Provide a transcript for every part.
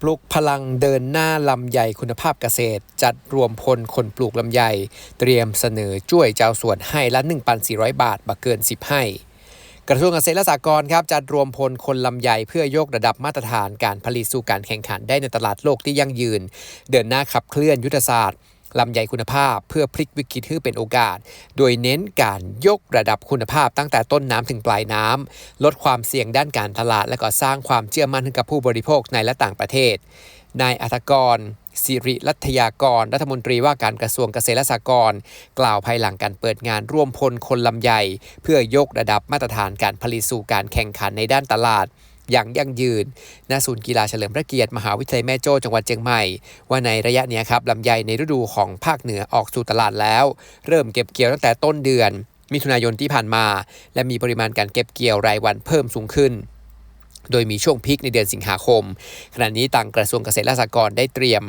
ปลุกพลังเดินหน้าลำไยคุณภาพเกษตร จัดรวมพลคนปลูกลำไย เตรียมเสนอช่วยเจ้าสวนให้ละ 1,400 บาทบักเกิน 10 ให้ กระทรวงเกษตรและสหกรณ์ครับจัดรวมพลคนลำไยเพื่อยกระดับมาตรฐานการผลิตสู่การแข่งขันได้ในตลาดโลกที่ยั่งยืน เดินหน้าขับเคลื่อนยุทธศาสตร์ ลำไยคุณภาพเพื่อพลิกวิกฤตให้เป็นโอกาส โดยเน้นการยกระดับคุณภาพตั้งแต่ต้นน้ำถึงปลายน้ำ ลดความเสี่ยงด้านการตลาด และก็สร้างความเชื่อมั่นให้กับผู้บริโภคในและต่างประเทศ นายอัธกรสิริรัตยากร รัฐมนตรีว่าการกระทรวงเกษตรและสหกรณ์กล่าวภายหลังการเปิดงานร่วมพลคนลำไย เพื่อยกระดับมาตรฐานการผลิตสู่การแข่งขันในด้านตลาด อย่างยั่งยืนณศูนย์กีฬาเฉลิมพระเกียรติมหาวิทยาลัยแม่โจ้จังหวัดเชียงใหม่ ว่าในระยะนี้ครับลำไยในฤดูของภาคเหนือออกสู่ตลาดแล้ว เริ่มเก็บเกี่ยวตั้งแต่ต้นเดือน มิถุนายนที่ผ่านมา และมีปริมาณการเก็บเกี่ยวรายวันเพิ่มสูงขึ้นโดยมีช่วงพีคในเดือนสิงหาคม ขณะนี้ต่างกระทรวงเกษตรและสหกรณ์ได้เตรียม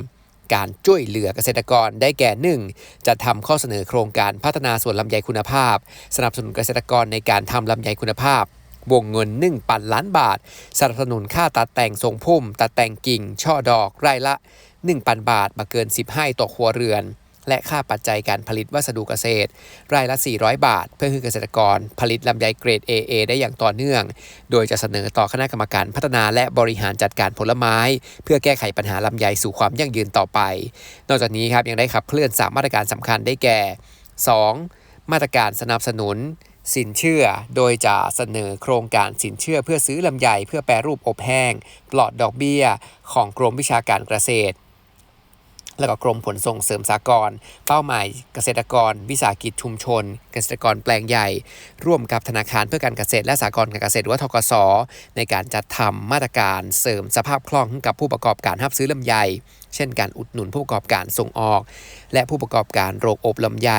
การช่วยเหลือเกษตรกรได้แก่ 1. จะทำข้อเสนอโครงการพัฒนาสวนลำไยคุณภาพ สนับสนุนเกษตรกรในการทำลำไยคุณภาพ วงเงิน1ปันล้านบาท สนับสนุนค่าตัดแต่งทรงพุ่ม ตัดแต่งกิ่ง ช่อดอกไร่ละ1ปันบาทมาเกิน 10ให้ต่อครัวเรือน และค่าปัจจัยการผลิตวัสดุเกษตร รายละ 400 บาท เพื่อให้เกษตรกร ผลิตลำไยเกรด AA ได้อย่างต่อเนื่อง โดยจะเสนอต่อคณะกรรมการพัฒนาและบริหารจัดการผลไม้ เพื่อแก้ไขปัญหาลำไยสู่ความยั่งยืนต่อไป นอกจากนี้ครับยังได้ขับเคลื่อนสามมาตรการสำคัญได้แก่ 2. มาตรการสนับสนุน สินเชื่อ โดยจะเสนอโครงการสินเชื่อเพื่อซื้อลำไยเพื่อแปรรูปอบแห้ง ปลอดดอกเบี้ย ของกรมวิชาการเกษตร และก็กรมผลส่งเสริมสากลเป้าหมายเกษตรกร วิสาหกิจชุมชน เกษตรกรแปลงใหญ่ ร่วมกับธนาคารเพื่อการเกษตรและสหกรการเกษตรหรือว่าทกส ในการจัดทำมาตรการเสริมสภาพคล่องให้กับผู้ประกอบการรับซื้อลำไย เช่นการอุดหนุนผู้ประกอบการส่งออก และผู้ประกอบการโรงอบลำไย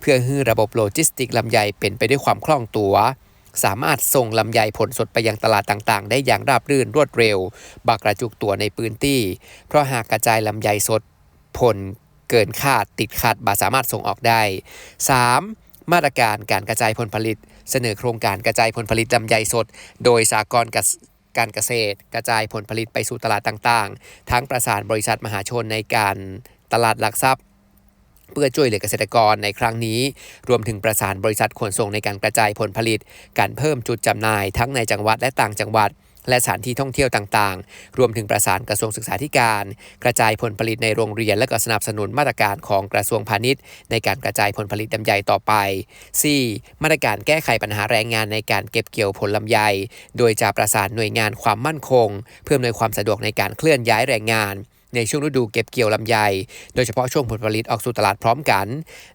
เพื่อให้ระบบโลจิสติกลำไยเป็นไปด้วยความคล่องตัวสามารถส่งลำไยผลสดไปยังตลาดต่างๆ ได้อย่างราบรื่นรวดเร็วบากระจุกตัวในพื้นที่ เพราะหากกระจายลำไยสด ผลเกินคาดติดขัดบาสามารถส่งออกได้ 3. มาตรการการกระจายผลผลิต เสนอโครงการกระจายผลผลิตลำไยสด โดยสากลการเกษตร กระจายผลผลิตไปสู่ตลาดต่างๆ ทั้งประสานบริษัทมหาชนในการตลาดหลักทรัพย์เพื่อช่วยเหลือเกษตรกรในครั้งนี้ รวมถึงประสานบริษัทขนส่งในการกระจายผลผลิต การเพิ่มจุดจำหน่ายทั้งในจังหวัดและต่างจังหวัด และสถานที่ท่องเที่ยวต่างๆ รวมถึงประสานกระทรวงศึกษาธิการ กระจายผลผลิตในโรงเรียนและก็สนับสนุนมาตรการของกระทรวงพาณิชย์ ในการกระจายผลผลิตลำไยต่อไป 4. มาตรการแก้ไขปัญหาแรงงานในการเก็บเกี่ยวผลลำไย โดยจะประสานหน่วยงานความมั่นคง เพื่ออำนวยความสะดวกในการเคลื่อนย้ายแรงงาน ในช่วงฤดูเก็บเกี่ยวลำไย โดยเฉพาะช่วงผลผลิตออกสู่ตลาดพร้อมกัน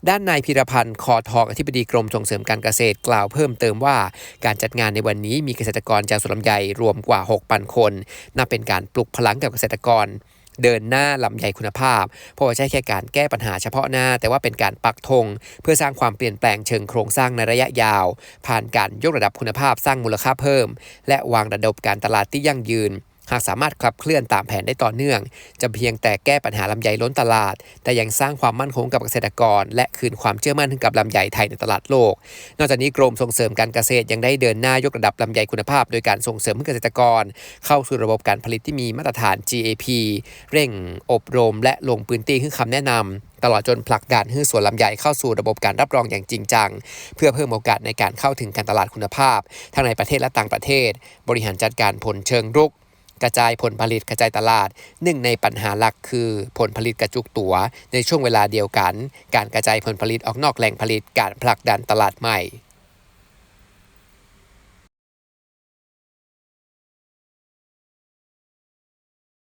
ด้านนายพิรพันธ์คอทองอธิบดีกรมส่งเสริมการเกษตรกล่าวเพิ่มเติมว่า การจัดงานในวันนี้มีเกษตรกรชาวสวนลำไยรวมกว่า 6,000 คน นับเป็นการปลุกพลังกับเกษตรกรเดินหน้าลำไยคุณภาพ เพราะว่าใช่แค่การแก้ปัญหาเฉพาะหน้า แต่ว่าเป็นการปักธงเพื่อสร้างความเปลี่ยนแปลงเชิงโครงสร้างในระยะยาว ผ่านการยกระดับคุณภาพสร้างมูลค่าเพิ่ม และวางระดับการตลาดที่ยั่งยืน หากสามารถขับเคลื่อนตามแผนได้ต่อเนื่อง จะเพียงแต่แก้ปัญหาลำไยล้นตลาด แต่ยังสร้างความมั่นคงกับเกษตรกร และคืนความเชื่อมั่นให้กับลำไยไทยในตลาดโลก นอกจากนี้กรมส่งเสริมการเกษตรยังได้เดินหน้ายกระดับลำไยคุณภาพ โดยการส่งเสริมให้เกษตรกร เข้าสู่ระบบการผลิตที่มีมาตรฐาน GAP เร่ง อบรม และลงพื้นที่ให้คำแนะนำตลอดจนผลักดันให้สวนลำไยเข้าสู่ระบบการรับรองอย่างจริงจัง เพื่อเพิ่มโอกาสในการเข้าถึงการตลาดคุณภาพ ทั้งในประเทศและต่างประเทศ บริหารจัดการผลเชิงรุก กระจายผลผลิตกระจายตลาดหนึ่งในปัญหาหลักคือผลผลิตกระจุกตัว ในช่วงเวลาเดียวกัน การกระจายผลผลิตออกนอกแหล่งผลิตการผลักดันตลาดใหม่